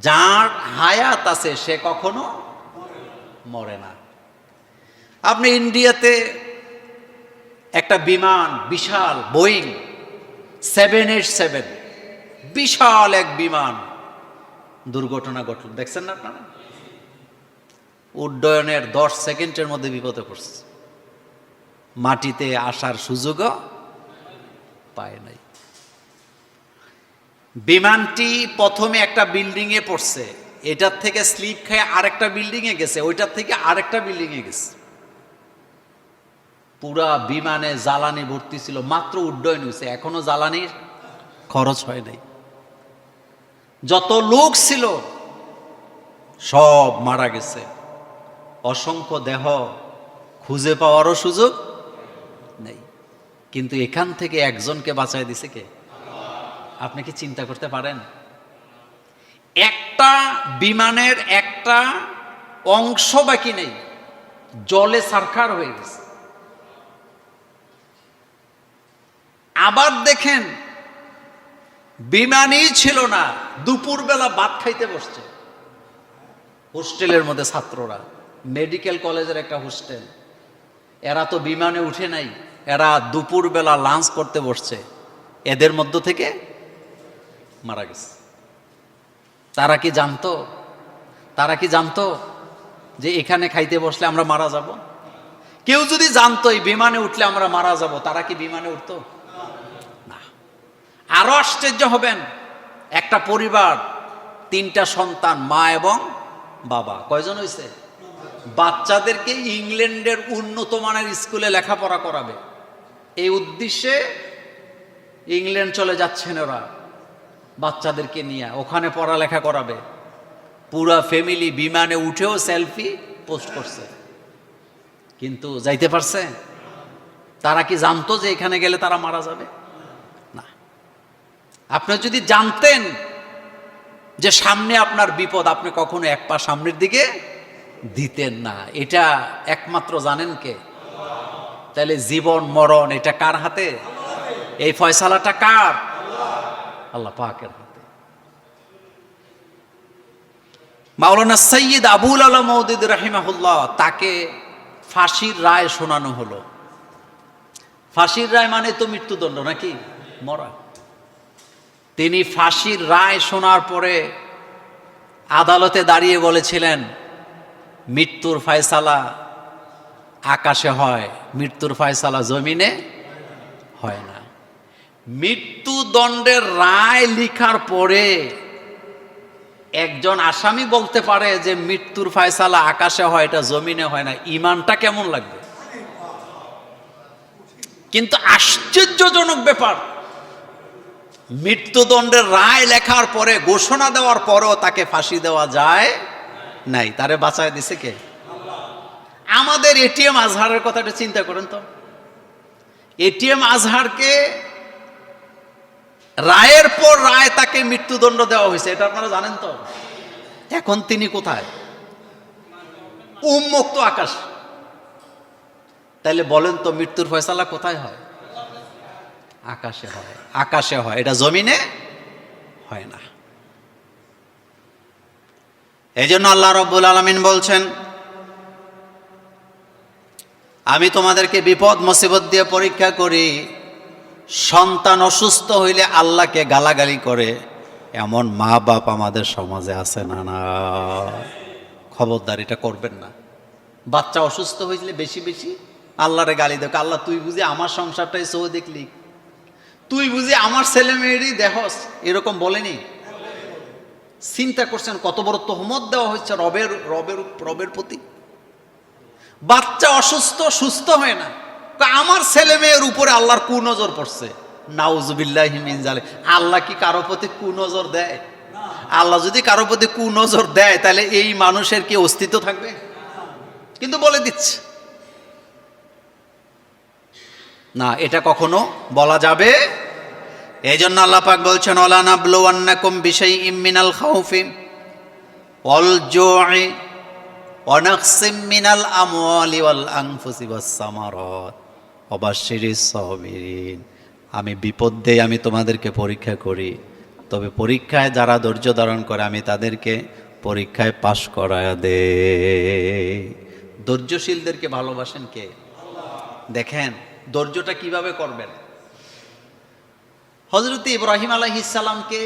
যার হায়াত আছে, সে কখনো মরে না। আপনি ইন্ডিয়াতে একটা বিমান, বিশাল বোয়িং সেভেন এইট সেভেন, বিশাল এক বিমান দুর্ঘটনা ঘটল। দেখছেন না আপনারা? উড্ডয়নের দশ সেকেন্ডের মধ্যে বিপদে পড়ছে। মাটিতে আসার সুযোগও পায় নাই। বিমানটি প্রথমে একটা বিল্ডিং এ পড়ছে। এটার থেকে স্লিপ খেয়ে আরেকটা বিল্ডিং এ গেছে, ওইটার থেকে আরেকটা বিল্ডিং এ গেছে। পুরা বিমানে জ্বালানি ভর্তি ছিল, মাত্র উড্ডয়ন হয়েছে, এখনও জ্বালানির খরচ হয় নাই। যত লোক ছিল, সব মারা গেছে। অসংখ্য দেহ খুঁজে পাওয়ারও সুযোগ নেই। কিন্তু এখান থেকে একজনকে বাঁচায় দিছে কে? আপনি কি চিন্তা করতে পারেন? একটা বিমানের একটা অংশ বাকি নেই। জলে সারখার হয়ে গেছে। আবার দেখেন, বিমানই ছিল না, দুপুরবেলা ভাত খাইতে বসছে। হোস্টেলের মধ্যে ছাত্ররা, মেডিকেল কলেজের একটা হোস্টেল। এরা তো বিমানে উঠে নাই, এরা দুপুরবেলা লাঞ্চ করতে বসছে। এদের মধ্য থেকে মারা গেছে। তারা কি জানতো? তারা কি জানতো যে এখানে খাইতে বসলে আমরা মারা যাব? কেউ যদি জানতো এই বিমানে উঠলে আমরা মারা যাব, তারা কি বিমানে উঠতো? না। আরও আশ্চর্য হবেন, একটা পরিবার, তিনটা সন্তান, মা এবং বাবা। কয়জন হয়েছে বাচ্চাদেরকে ইংল্যান্ডের উন্নত মানের স্কুলে লেখাপড়া করাবে। এই উদ্দেশ্যে ইংল্যান্ড চলে যাচ্ছেন ওরা। বাচ্চাদেরকে নিয়ে, ওখানে পড়ালেখা করাবে। পুরা ফ্যামিলি বিমানে উঠেও সেলফি পোস্ট করছে। কিন্তু যাইতে পারছে? তারা কি জানতো যে এখানে গেলে তারা মারা যাবে? না। আপনি যদি জানতেন যে সামনে আপনার বিপদ, আপনি কখনো এক পা সামনের দিকে দিতেন না। এটা একমাত্র জানেন কে? তাহলে জীবন, মরণ, এটা কার হাতে? এই ফয়সালাটা কার? আল্লাহ পাকের হাতে। মাওলানা সৈয়দ আবুল আলা মৌদিদ রাহিমাহুল্লাহ, তাকে ফাঁসির রায় শোনানো হলো। ফাঁসির রায় মানে তো মৃত্যুদণ্ড নাকি? মরা। তিনি ফাঁসির রায় শোনার পরে আদালতে দাঁড়িয়ে বলেছিলেন, মৃত্যুর ফয়সালা আকাশে হয়, মৃত্যুর ফয়সালা জমিনে হয় না। মৃত্যুদণ্ডের রায় লিখার পরে একজন আসামি বলতে পারে যে মৃত্যুর ফয়সালা আকাশে হয়, এটা জমিনে হয় না। ইমানটা কেমন লাগবে? কিন্তু আশ্চর্যজনক ব্যাপার, মৃত্যুদণ্ডের রায় লেখার পরে, ঘোষণা দেওয়ার পরেও তাকে ফাঁসি দেওয়া যায় নাই। তারে বাঁচায় দিছে কে? আমাদের এটিএম আজহারের কথাটা চিন্তা করেন তো। এটিএম আজহারকে রায়ের পর রায় তাকে মৃত্যুদণ্ড দেওয়া হয়েছে, এটা আপনারা জানেন তো? এখন তিনি কোথায়? উন্মুক্ত আকাশ। তাইলে বলেন তো, মৃত্যুর ফয়সালা কোথায় হয়? আকাশে হয়। আকাশে হয়। এটা জমিনে হয় না। এই জন্য আল্লাহ রব্বুল আলমিন বলছেন, আমি তোমাদেরকে বিপদ মুসিবত দিয়ে পরীক্ষা করি। সন্তান অসুস্থ হইলে আল্লাহকে গালাগালি করে, এমন মা বাপ আমাদের সমাজে আছে না না। খবরদার, এটা করবেন না। বাচ্চা অসুস্থ হয়েছিল বেশি বেশি আল্লাহরে গালি দেখ আল্লাহ, তুই বুঝি আমার সংসারটাই সহ দেখলি? তুই বুঝি আমার ছেলে মেয়েরই দেহস? এরকম বলেনি? চিন্তা করছেন, কত বড় তহমত দেওয়া হচ্ছে রবের রবের রবের প্রতি? বাচ্চা অসুস্থ, সুস্থ হয় না। আমার ছেলে মেয়ের উপরে আল্লাহর কু নজর পড়ছে নাউজবিল্লাহিমিন আল্লাহ কি কারও প্রতি কু নজর দেয়? আল্লাহ যদি কারও প্রতি কু নজর দেয়, তাহলে এই মানুষের কি অস্তিত্ব থাকবে? কিন্তু বলে দিচ্ছে। না, এটা কখনো বলা যাবে। এই জন্য আল্লাহ পাক বলছেন ব্লোয়ান্নাকুম বিষয় ইমিনাল খাউফি অল জোয় অনাকসিম মিনাল আমওয়ালি অবাশিরিস সাবিরিন আমি বিপদ দেই আমি তোমাদেরকে পরীক্ষা করি। তবে পরীক্ষায় যারা ধৈর্য ধারণ করে, আমি তাদেরকে পরীক্ষায় পাশ করায় দে। ধৈর্যশীলদেরকে ভালোবাসেন কে? দেখেন, ধৈর্যটা কীভাবে করবেন? হজরত ইব্রাহিম আলাইসালামকে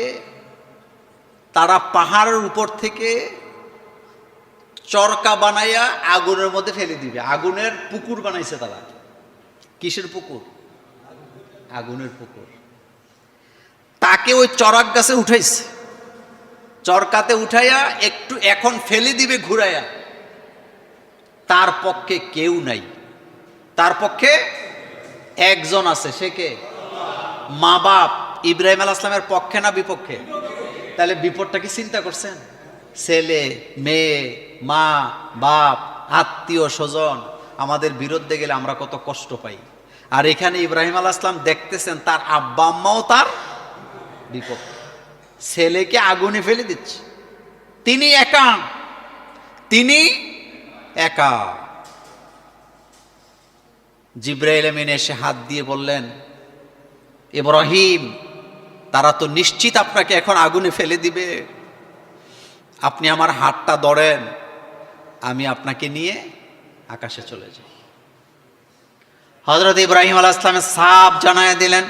তারা পাহাড়ের উপর থেকে চরকা বানাইয়া আগুনের মধ্যে ফেলে দিবে। আগুনের পুকুর বানাইছে তারা। কিসের পুকুর? আগুনের পুকুর। তাকে ওই চরাক গাছে উঠাইছে। চরকাতে উঠাইয়া একটু এখন ফেলে দিবে ঘুরাইয়া। তার পক্ষে কেউ নাই। তার পক্ষে একজন আছে। সে কে? মা বাপ। ইব্রাহিম আল আসলামের পক্ষে না বিপক্ষে? তাহলে বিপদটা কি চিন্তা করছেন? ছেলে, মেয়ে, মা, বাপ, আত্মীয়, স্বজন। আমাদের বিরুদ্ধে গেলে আমরা কত কষ্ট পাই। আর এখানে ইব্রাহিম আল আসলাম দেখতেছেন তার আব্বা আম্মাও তার বিপক্ষে ছেলেকে আগুনে ফেলে দিচ্ছে। তিনি একা। তিনি একা। জিব্রাইল আমিন এসে হাত দিয়ে বললেন, ইব্রাহিম, তারা তো নিশ্চিত আপনাকে এখন আগুনে ফেলে দিবে। আপনি আমার হাতটা ধরেন, আমি আপনাকে নিয়ে আকাশে চলে যায়। হজরত ইব্রাহিম আলাহ ইসলামের সাপ জানায় দিলেন,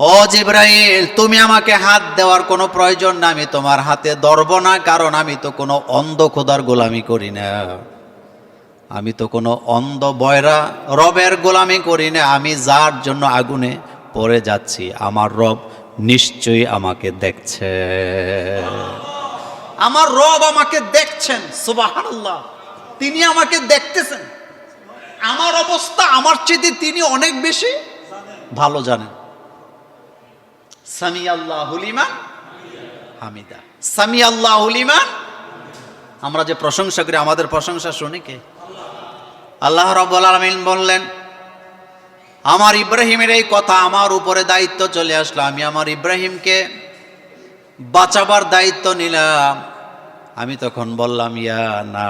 ও জিব্রাইল, তুমি আমাকে হাত দেওয়ার কোনো প্রয়োজন না আমি তোমার হাতে ধরব না, কারণ আমি তো কোনো অন্ধ খোদার গোলামি করি না। আমি তো কোনো অন্ধ বয়রা রবের গোলামি করি না, আমি যার জন্য আগুনে পড়ে যাচ্ছি, আমার রব নিশ্চয়ই আমাকে দেখছে। আমার রব আমাকে দেখছেন, সুবহানাল্লাহ। তিনি আমাকে দেখতেছেন। আমার অবস্থা, আমার চেয়ে তিনি অনেক বেশি ভালো জানেন। সামি আল্লাহ হুলিমান হামিদা। সামি আল্লাহ হুলিমান আমরা যে প্রশংসা করি, আমাদের প্রশংসা শুনি কে? আল্লাহ রব্বুল আলমিন বললেন, আমার ইব্রাহিমের এই কথা আমার উপরে দায়িত্ব চলে আসলো। আমি আমার ইব্রাহিমকে বাঁচাবার দায়িত্ব নিলাম। আমি তখন বললাম, ইয়া না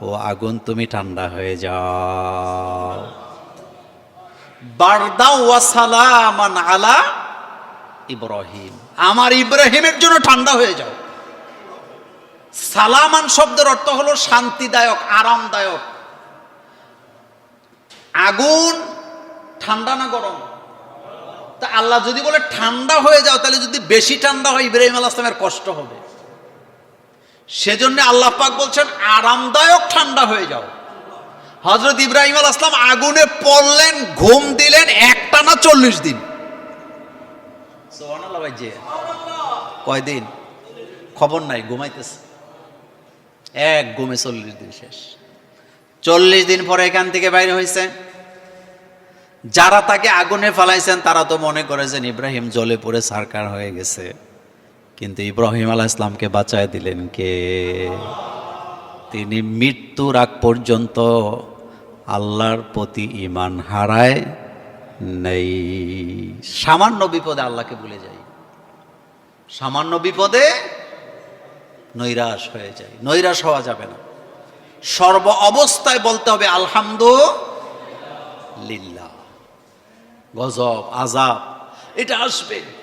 ও আগুন তুমি ঠান্ডা হয়ে যাও। বারদা ওয়া সালামান আলা ইব্রাহিম। আমার ইব্রাহিমের জন্য ঠান্ডা হয়ে যাও। সালামান শব্দের অর্থ হলো শান্তিদায়ক, আরামদায়ক। আগুন ঠান্ডা না গরম? তা আল্লাহ যদি বলে ঠান্ডা হয়ে যাও, তাহলে যদি বেশি ঠান্ডা হয়, ইব্রাহিম আল আসলামের কষ্ট হবে। সেজন্য আল্লাহ পাক বলছেন, আরামদায়ক ঠান্ডা হয়ে যাও। হজরত ইব্রাহিম আল আসলাম আগুনে পড়লেন, ঘুম দিলেন, একটা না চল্লিশ দিন। কয়দিন? খবর নাই, ঘুমাইতেছে। এক ঘুমে চল্লিশ দিন শেষ। চল্লিশ দিন পরে এখান থেকে বাইরে হয়েছে যারা তাকে আগুনে ফালাইছেন, তারা তো মনে করেছেন ইব্রাহিম জলে পড়ে, সারকার হয়ে গেছে। কিন্তু ইব্রাহিম আলাহ ইসলামকে বাঁচায় দিলেন কে? তিনি মৃত্যুর আগ পর্যন্ত আল্লাহর প্রতি ইমান হারায় নেই। সামান্য বিপদে আল্লাহকে ভুলে যাই। সামান্য বিপদে নৈরাশ হয়ে যায় নৈরাশ হওয়া যাবে না। সর্ব অবস্থায় বলতে হবে আলহামদুলিল্লাহ। গজব আজাব এটা আসবে।